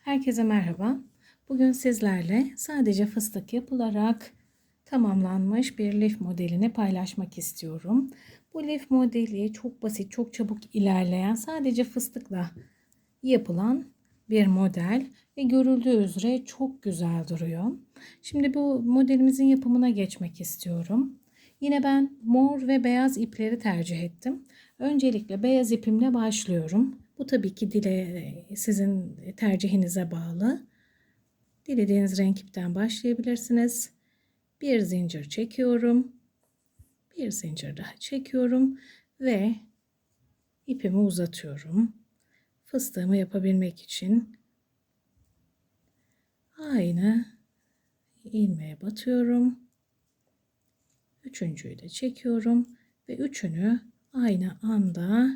Herkese merhaba. Bugün sizlerle sadece fıstık yapılarak tamamlanmış bir lif modelini paylaşmak istiyorum. Bu lif modeli çok basit, çok çabuk ilerleyen, sadece fıstıkla yapılan bir model ve görüldüğü üzere çok güzel duruyor. Şimdi bu modelimizin yapımına geçmek istiyorum. Yine ben mor ve beyaz ipleri tercih ettim. Öncelikle beyaz ipimle başlıyorum. Bu tabii ki dile sizin tercihinize bağlı. Dilediğiniz renk ipten başlayabilirsiniz. Bir zincir çekiyorum. Bir zincir daha çekiyorum ve ipimi uzatıyorum. Fıstığımı yapabilmek için aynı ilmeğe batıyorum. Üçüncüyü de çekiyorum ve üçünü aynı anda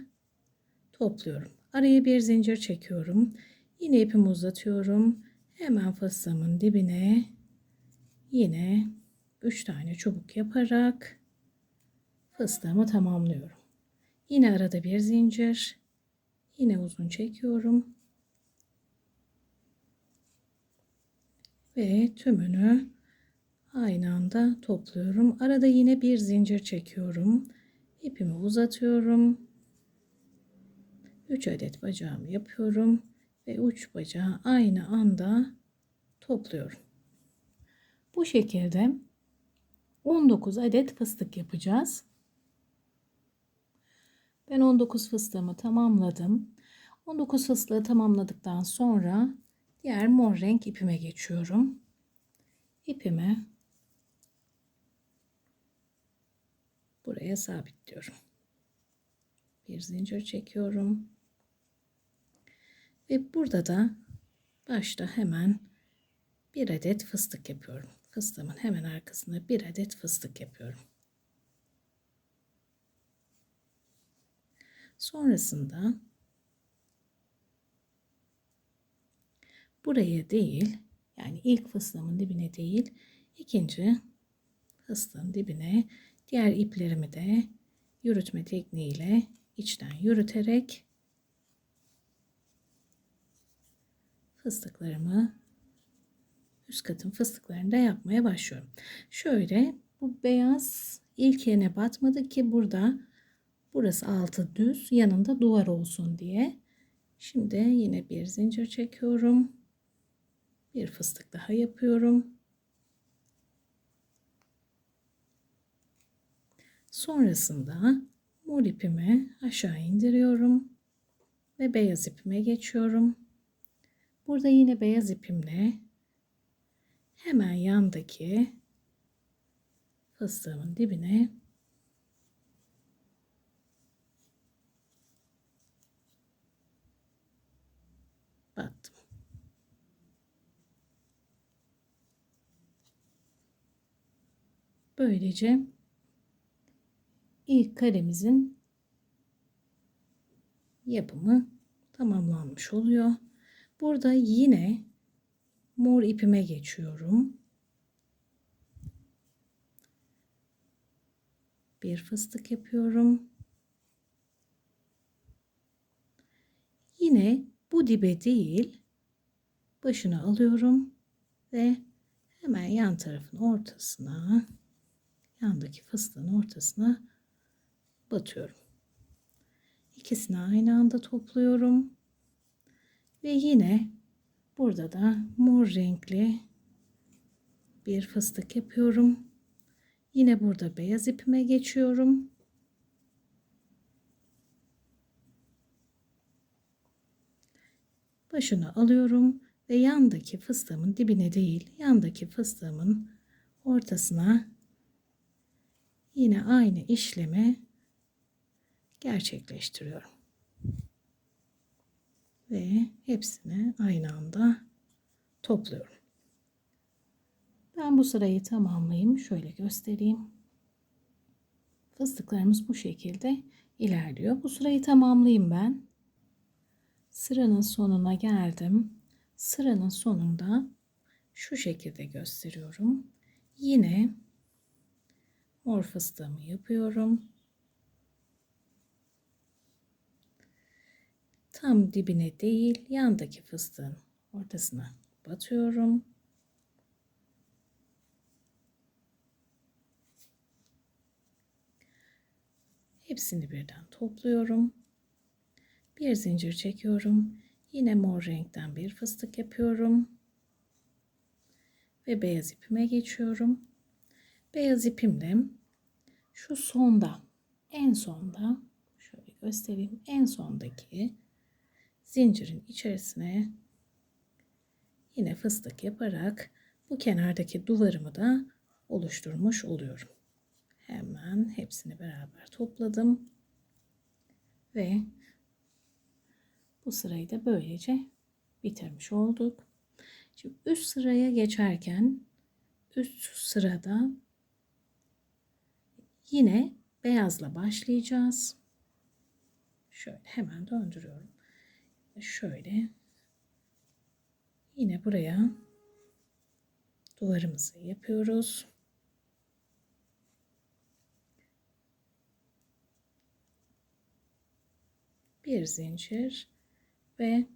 topluyorum. Araya bir zincir çekiyorum. Yine ipimi uzatıyorum. Hemen fıstığımın dibine yine 3 tane çubuk yaparak fıstığımı tamamlıyorum. Yine arada bir zincir. Yine uzun çekiyorum. Ve tümünü aynı anda topluyorum. Arada yine bir zincir çekiyorum. İpimi uzatıyorum. 3 adet bacağımı yapıyorum ve uç bacağı aynı anda topluyorum. Bu şekilde 19 adet fıstık yapacağız. Ben 19 fıstığımı tamamladım. 19 fıstığı tamamladıktan sonra diğer mor renk ipime geçiyorum. İpimi buraya sabitliyorum. Bir zincir çekiyorum. Ve burada da başta hemen bir adet fıstık yapıyorum. Fıstığımın hemen arkasında bir adet fıstık yapıyorum. Sonrasında buraya değil yani ilk fıstığımın dibine değil ikinci fıstığın dibine diğer iplerimi de yürütme tekniğiyle içten yürüterek fıstıklarımı üst katın fıstıklarını da yapmaya başlıyorum. Şöyle bu beyaz ilk yerine batmadı ki burada burası altı düz yanında duvar olsun diye. Şimdi yine bir zincir çekiyorum. Bir fıstık daha yapıyorum. Sonrasında mor ipimi aşağı indiriyorum ve beyaz ipime geçiyorum. Burada yine beyaz ipimle hemen yandaki fıstığımın dibine battım. Böylece ilk karemizin yapımı tamamlanmış oluyor. Burada yine mor ipime geçiyorum. Bir fıstık yapıyorum. Yine bu dibe değil başına alıyorum ve hemen yan tarafın ortasına yandaki fıstığın ortasına batıyorum. İkisini aynı anda topluyorum. Ve yine burada da mor renkli bir fıstık yapıyorum. Yine burada beyaz ipime geçiyorum. Başını alıyorum ve yandaki fıstığımın dibine değil, yandaki fıstığımın ortasına yine aynı işlemi gerçekleştiriyorum ve hepsini aynı anda topluyorum. Ben bu sırayı tamamlayayım. Şöyle göstereyim. Fıstıklarımız bu şekilde ilerliyor. Bu sırayı tamamlayayım ben. Sıranın sonuna geldim. Sıranın sonunda şu şekilde gösteriyorum. Yine mor fıstığımı yapıyorum. Tam dibine değil yandaki fıstığın ortasına batıyorum. Hepsini birden topluyorum. Bir zincir çekiyorum. Yine mor renkten bir fıstık yapıyorum. Ve beyaz ipime geçiyorum. Beyaz ipimle şu sonda en sonda şöyle göstereyim. En sondaki zincirin içerisine yine fıstık yaparak bu kenardaki duvarımı da oluşturmuş oluyorum. Hemen hepsini beraber topladım. Ve bu sırayı da böylece bitirmiş olduk. Şimdi üst sıraya geçerken üst sırada yine beyazla başlayacağız. Şöyle hemen döndürüyorum. Şöyle yine buraya duvarımızı yapıyoruz. Bir zincir ve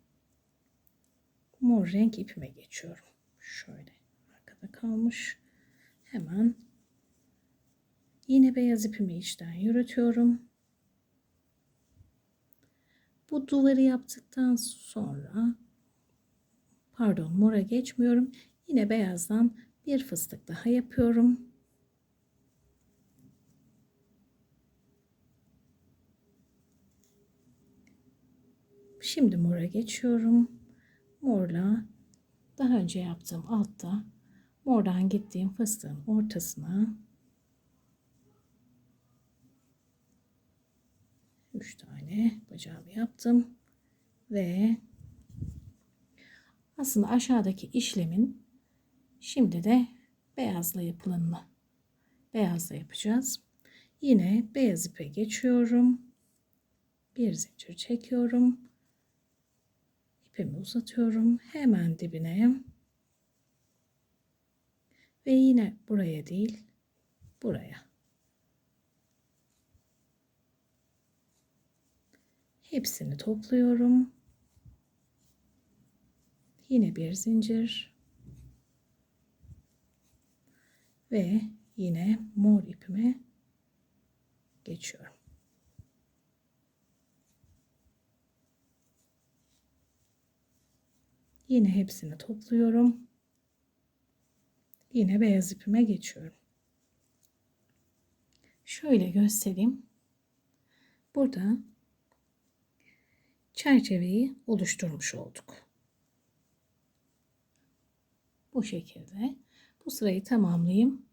mor renk ipime geçiyorum. Şöyle arkada kalmış. Hemen yine beyaz ipimi içten yürütüyorum. Bu duvarı yaptıktan sonra pardon mora geçmiyorum. Yine beyazdan bir fıstık daha yapıyorum. Şimdi mora geçiyorum. Morla daha önce yaptığım altta mordan gittiğim fıstığın ortasına 3 tane bacağımı yaptım ve aslında aşağıdaki işlemin şimdi de beyazla yapılanını beyazla yapacağız. Yine beyaz ipe geçiyorum. Bir zincir çekiyorum ipimi uzatıyorum hemen dibine ve yine buraya değil buraya hepsini topluyorum yine bir zincir ve yine mor ipime geçiyorum Yine hepsini topluyorum. Yine beyaz ipime geçiyorum. Şöyle göstereyim. Burada çerçeveyi oluşturmuş olduk. Bu şekilde. Bu sırayı tamamlayayım.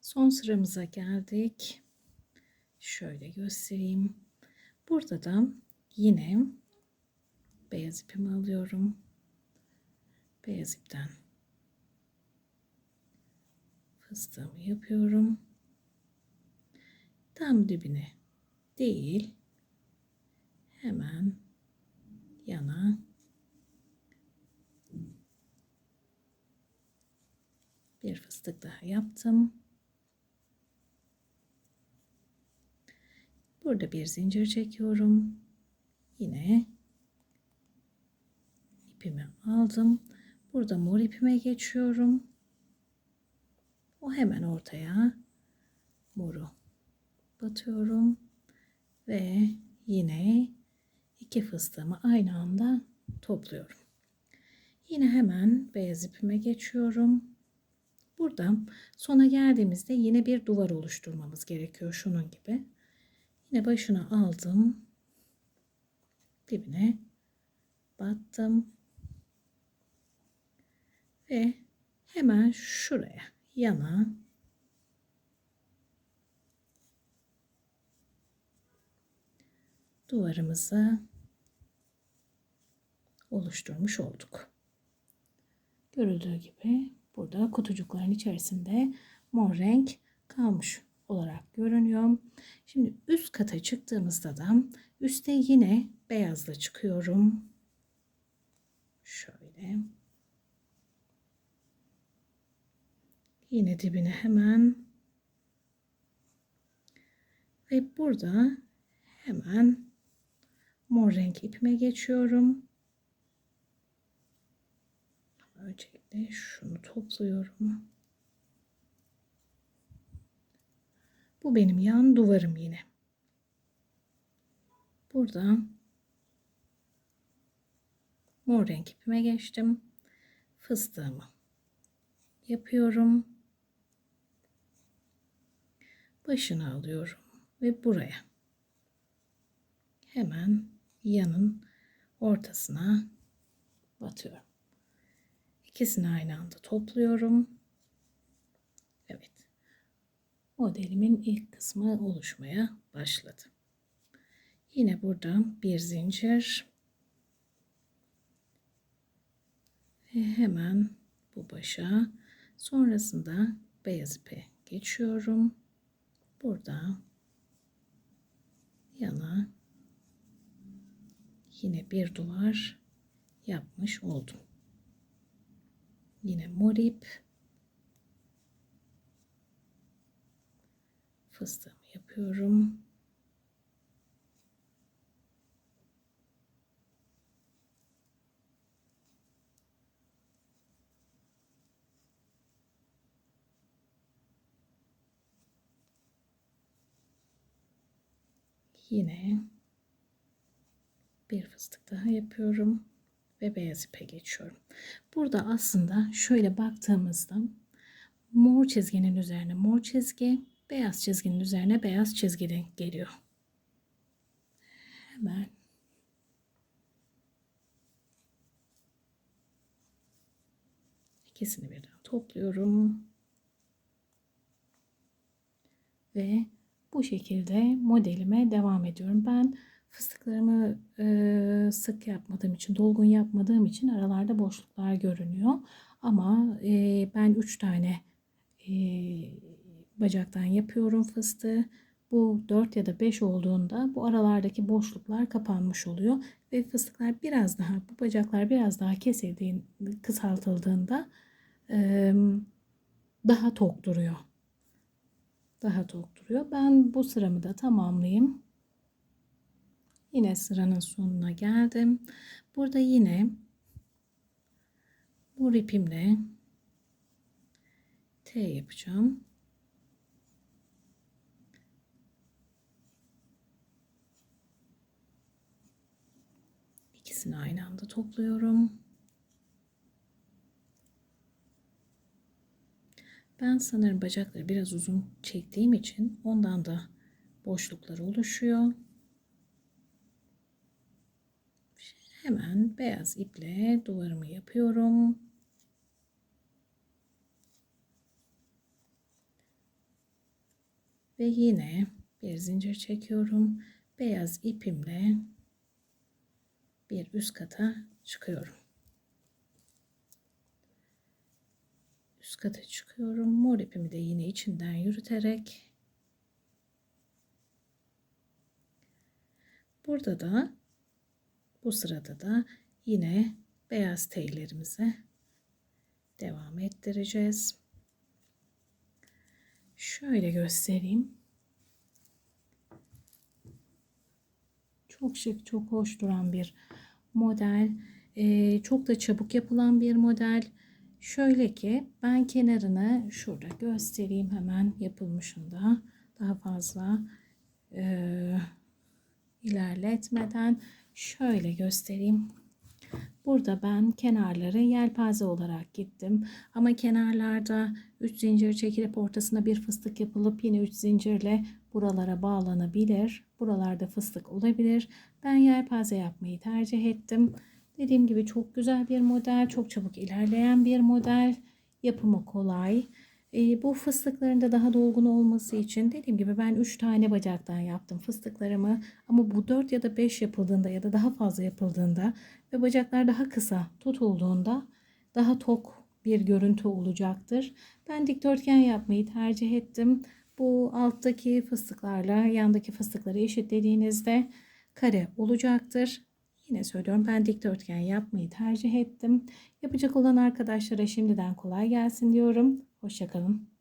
Son sıramıza geldik. Şöyle göstereyim. Burada da yine beyaz ipimi alıyorum. Beyaz ipten fıstığımı yapıyorum. Tam dibine değil hemen yana bir fıstık daha yaptım. Burada bir zincir çekiyorum. Yine ipimi aldım. Burada mor ipime geçiyorum. O hemen ortaya moru batıyorum ve yine iki fıstığımı aynı anda topluyorum. Yine hemen beyaz ipime geçiyorum. Burada sona geldiğimizde yine bir duvar oluşturmamız gerekiyor şunun gibi. Yine başına aldım. Dibine battım ve hemen şuraya yana duvarımızı oluşturmuş olduk. Görüldüğü gibi burada kutucukların içerisinde mor renk kalmış olarak görünüyor. Şimdi üst kata çıktığımızda da üste yine beyazla çıkıyorum. Şöyle. Yine dibine hemen ve burada hemen mor renk ipime geçiyorum. Öncelikle şunu topluyorum. Bu benim yan duvarım yine. Burada mor renk ipime geçtim. Fıstığımı yapıyorum. Başını alıyorum ve buraya hemen yanın ortasına batıyorum. İkisini aynı anda topluyorum. Evet. Modelimin ilk kısmı oluşmaya başladı. Yine burada bir zincir ve hemen bu başa sonrasında beyaz ipe geçiyorum. Burada yana yine bir duvar yapmış oldum. Yine mor ip fıstığımı yapıyorum. Yine bir fıstık daha yapıyorum ve beyaz ipe geçiyorum. Burada aslında şöyle baktığımızda mor çizginin üzerine mor çizgi, beyaz çizginin üzerine beyaz çizgi de geliyor. Hemen ikisini birden topluyorum. Ve bu şekilde modelime devam ediyorum. Ben fıstıklarımı e, sık yapmadığım için, dolgun yapmadığım için aralarda boşluklar görünüyor. Ama e, ben 3 tane e, bacaktan yapıyorum fıstığı. Bu 4 ya da 5 olduğunda bu aralardaki boşluklar kapanmış oluyor. Ve fıstıklar biraz daha, bu bacaklar biraz daha kesildiğinde, kısaltıldığında e, daha tok duruyor daha tok duruyor. Ben bu sıramı da tamamlayayım. Yine sıranın sonuna geldim. Burada yine bu ipimle T yapacağım. İkisini aynı anda topluyorum. Ben sanırım bacakları biraz uzun çektiğim için ondan da boşluklar oluşuyor. Hemen beyaz iple duvarımı yapıyorum. Ve yine bir zincir çekiyorum. Beyaz ipimle bir üst kata çıkıyorum. üst kata çıkıyorum. Mor ipimi de yine içinden yürüterek burada da bu sırada da yine beyaz tellerimize devam ettireceğiz. Şöyle göstereyim. Çok şık, çok hoş duran bir model. Ee, çok da çabuk yapılan bir model. Şöyle ki ben kenarını şurada göstereyim hemen yapılmışında daha fazla e, ilerletmeden şöyle göstereyim. Burada ben kenarları yelpaze olarak gittim. Ama kenarlarda 3 zincir çekilip ortasına bir fıstık yapılıp yine 3 zincirle buralara bağlanabilir. Buralarda fıstık olabilir. Ben yelpaze yapmayı tercih ettim. Dediğim gibi çok güzel bir model, çok çabuk ilerleyen bir model. Yapımı kolay. E, bu fıstıkların da daha dolgun olması için dediğim gibi ben 3 tane bacaktan yaptım fıstıklarımı. Ama bu 4 ya da 5 yapıldığında ya da daha fazla yapıldığında ve bacaklar daha kısa tutulduğunda daha tok bir görüntü olacaktır. Ben dikdörtgen yapmayı tercih ettim. Bu alttaki fıstıklarla yandaki fıstıkları eşitlediğinizde kare olacaktır. Yine söylüyorum ben dikdörtgen yapmayı tercih ettim. Yapacak olan arkadaşlara şimdiden kolay gelsin diyorum. Hoşçakalın.